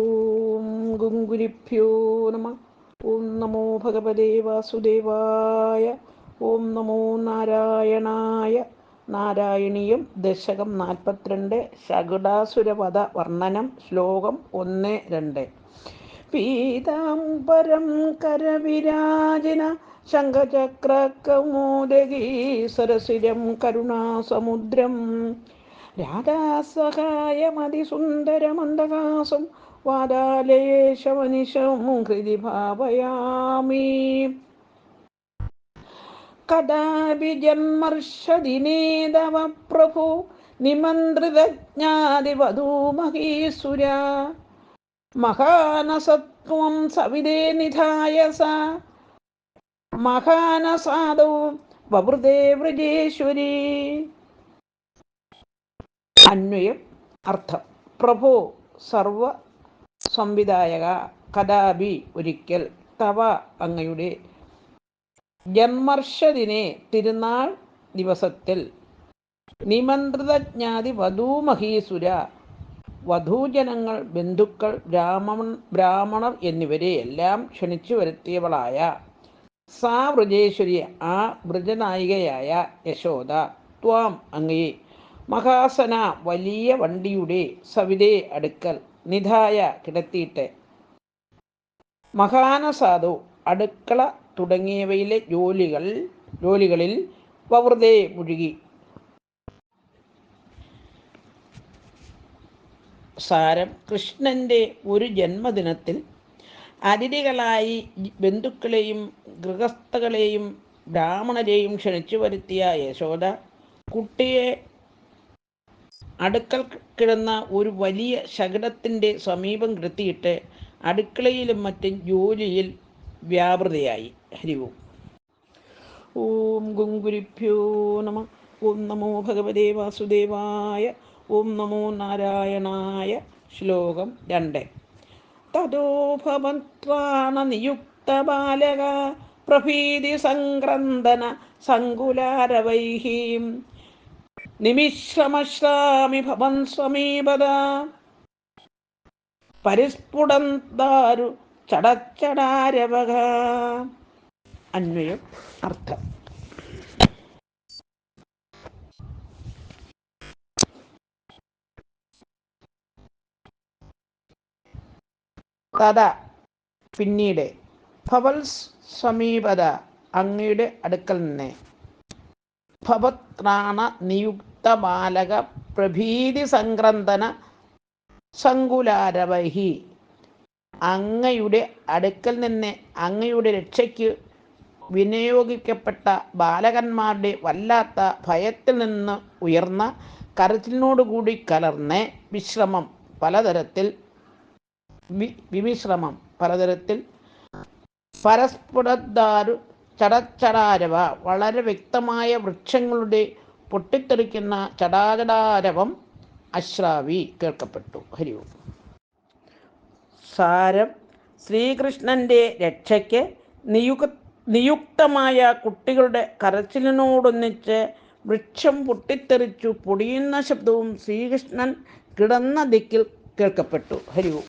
ഓം ഗുങ്കുരിഭ്യോ നമ ഓം നമോ ഭഗവതേ വാസുദേവായ ഓം നമോ നാരായണായ നാരായണീയം ദശകം നാൽപ്പത്തിരണ്ട് ശകുടാസുരവധ വർണനം ശ്ലോകം ഒന്ന് രണ്ട്. പീതാംബരം കരവിരാജിന ശംഖചക്രകൗമോദകീ സരസിരം കരുണാസമുദ്രം. രാധാസഹായമതിസുന്ദരമന്ദകാസം വാദാലേശമനിശം ഹൃദി ഭാവയാമി കഥാപി ജന്മർഷദിനേതവ പ്രഭു നിമന്ത്രിതജ്ഞാതിവധൂമഹീസുര മഹാനസത്വം സവിതേ നിധായ സ മഹാനസാദൗ വവൃതേ വ്രജേശ്വരി. അന്വയം അർത്ഥം പ്രഭോ സർവ സംവിധായക കഥാപി ഒരിക്കൽ തവ അങ്ങയുടെ ജന്മർഷദിനെ തിരുനാൾ ദിവസത്തിൽ നിമന്ത്രിതജ്ഞാതി വധൂമഹീസുര വധൂജനങ്ങൾ ബന്ധുക്കൾ ബ്രാഹ്മൺ ബ്രാഹ്മണർ എന്നിവരെ എല്ലാം ക്ഷണിച്ചു വരുത്തിയവളായ സാ വ്രജേശ്വരി ആ വ്രജനായികയായ യശോദ ത്വാം അങ്ങയെ മഹാസന വലിയ വണ്ടിയുടെ സവിതേ അടുക്കൽ നിധായ കിടത്തിയിട്ട്. മഹാനസാധു അടുക്കള തുടങ്ങിയവയിലെ ജോലികൾ ജോലികളിൽ വവൃതേ മുഴുകി. സാരം കൃഷ്ണന്റെ ഒരു ജന്മദിനത്തിൽ അതിഥികളായി ബന്ധുക്കളെയും ഗൃഹസ്ഥകളെയും ബ്രാഹ്മണരെയും ക്ഷണിച്ചു വരുത്തിയ യശോദ കുട്ടിയെ അടുക്കൽ കിടന്ന ഒരു വലിയ ശകടത്തിന്റെ സമീപം കൃത്തിയിട്ട് അടുക്കളയിലും മറ്റും ജോലിയിൽ വ്യാപൃതയായി. ഹരിവും. ഓം ഗുങ്കുരിഭ്യോ നമ. ഓം നമോ ഭഗവതേ വാസുദേവായ. ഓം നമോ നാരായണായ. ശ്ലോകം രണ്ട്. തതോ ഭവത്വാണ നിയുക്ത ബാലക. പ്രഭീതി സംക്രന്ദന സങ്കുലാരവൈഹീം. നിമിശ്രമശ്രാമി ഭവൻ സമീപത. പരിസ്ഫുടം ദാരു ചടച്ചടാരവക അന്വയം അർത്ഥം. തഥ പിന്നീട്. ഭവൽസ് സമീപത അങ്ങയുടെ അടുക്കൽ നിന്ന്. ഭവത്രാണ നിയുക്ത ബാലക പ്രഭീതി സംക്രന്തന സങ്കുലാരവഹി. അങ്ങയുടെ അടുക്കൽ നിന്ന് അങ്ങയുടെ രക്ഷയ്ക്ക് വിനിയോഗിക്കപ്പെട്ട ബാലകന്മാരുടെ വല്ലാത്ത ഭയത്തിൽ നിന്ന് ഉയർന്ന കരച്ചിലിനോടുകൂടി കലർന്ന് വിശ്രമം പലതരത്തിൽ വിമിശ്രമം പലതരത്തിൽ പരസ്പുരദ്ദാരു ചടച്ചടാരവ. വളരെ വ്യക്തമായ വൃക്ഷങ്ങളുടെ പൊട്ടിത്തെറിക്കുന്ന ചടാചടാരവം അശ്രാവി കേൾക്കപ്പെട്ടു. ഹരി ഓം. സാരം ശ്രീകൃഷ്ണന്റെ രക്ഷയ്ക്ക് നിയുക നിയുക്തമായ കുട്ടികളുടെ കരച്ചിലിനോടൊന്നിച്ച് വൃക്ഷം പൊട്ടിത്തെറിച്ചു പൊടിയുന്ന ശബ്ദവും ശ്രീകൃഷ്ണൻ കിടന്ന ദിക്കിൽ കേൾക്കപ്പെട്ടു. ഹരി